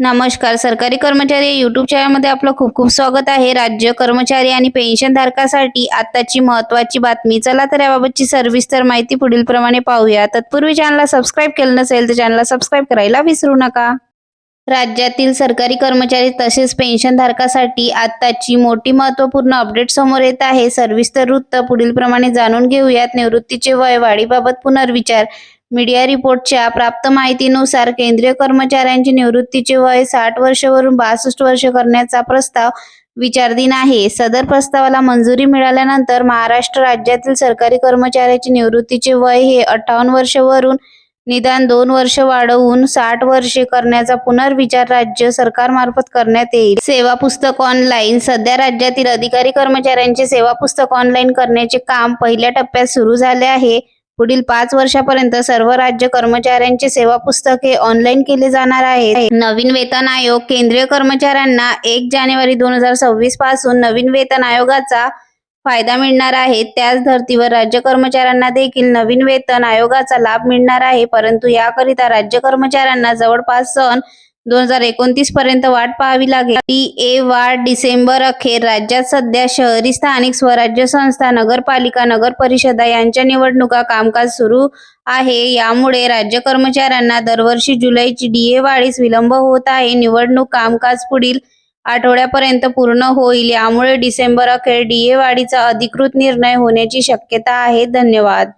नमस्कार सरकारी कर्मचारी युट्यूब चॅनलमध्ये आपलं खूप खूप स्वागत आहे. राज्य कर्मचारी आणि पेन्शन धारकासाठी आताची महत्वाची बातमी. चला तर याबाबतची सविस्तर माहिती पुढील प्रमाणे पाहूया. तत्पूर्वी चॅनलला सबस्क्राईब केलं नसेल तर चॅनलला सबस्क्राईब करायला विसरू नका. राज्यातील सरकारी कर्मचारी तसेच पेन्शन धारकासाठी आताची मोठी महत्त्वपूर्ण अपडेट समोर येत आहे. सविस्तर वृत्त पुढील प्रमाणे जाणून घेऊयात. निवृत्तीचे वय वाढीबाबत पुनर्विचार. मीडिया रिपोर्टच्या प्राप्त माहितीनुसार केंद्रीय कर्मचाऱ्यांचे निवृत्तीचे वय साठ वर्षवरून बासष्ट वर्ष करण्याचा प्रस्ताव विचारधीन आहे. सदर प्रस्तावाला मंजुरी मिळाल्यानंतर महाराष्ट्र राज्यातील सरकारी कर्मचाऱ्याचे निवृत्तीचे वय हे अठ्ठावन्न वर्षवरून निदान दोन वर्ष वाढवून साठ वर्षे करण्याचा पुनर्विचार राज्य सरकारमार्फत करण्यात येईल. सेवा पुस्तक ऑनलाईन. सध्या राज्यातील अधिकारी कर्मचाऱ्यांचे सेवा पुस्तक ऑनलाईन करण्याचे काम पहिल्या टप्प्यात सुरू झाले आहे. पुढील पाच वर्षापर्यंत सर्व राज्य कर्मचाऱ्यांचे सेवा पुस्तके ऑनलाईन केले जाणार आहे नवीन वेतन आयोग केंद्रीय कर्मचाऱ्यांना एक जानेवारी दोन हजार सव्वीसपासून नवीन वेतन आयोगाचा फायदा मिळणार आहे. त्याच धर्तीवर राज्य कर्मचाऱ्यांना देखील नवीन वेतन आयोगाचा लाभ मिळणार आहे. परंतु याकरिता राज्य कर्मचाऱ्यांना जवळपास सन दोन हजार एकोणतीस पर्यंत वाट पाहावी लागेल. टी ए वाढ डिसेंबर अखेर राज्यात सध्या शहरी स्थानिक स्वराज्य संस्था नगरपालिका नगर परिषदा यांच्या निवडणुका कामकाज सुरू आहे. यामुळे राज्य कर्मचाऱ्यांना दरवर्षी जुलैची डीए वाढीस विलंब होत आहे. निवडणूक कामकाज पुढील आठवड्यापर्यंत पूर्ण होईल. यामुळे डिसेंबर अखेर डीए वाढीचा अधिकृत निर्णय होण्याची शक्यता आहे. धन्यवाद.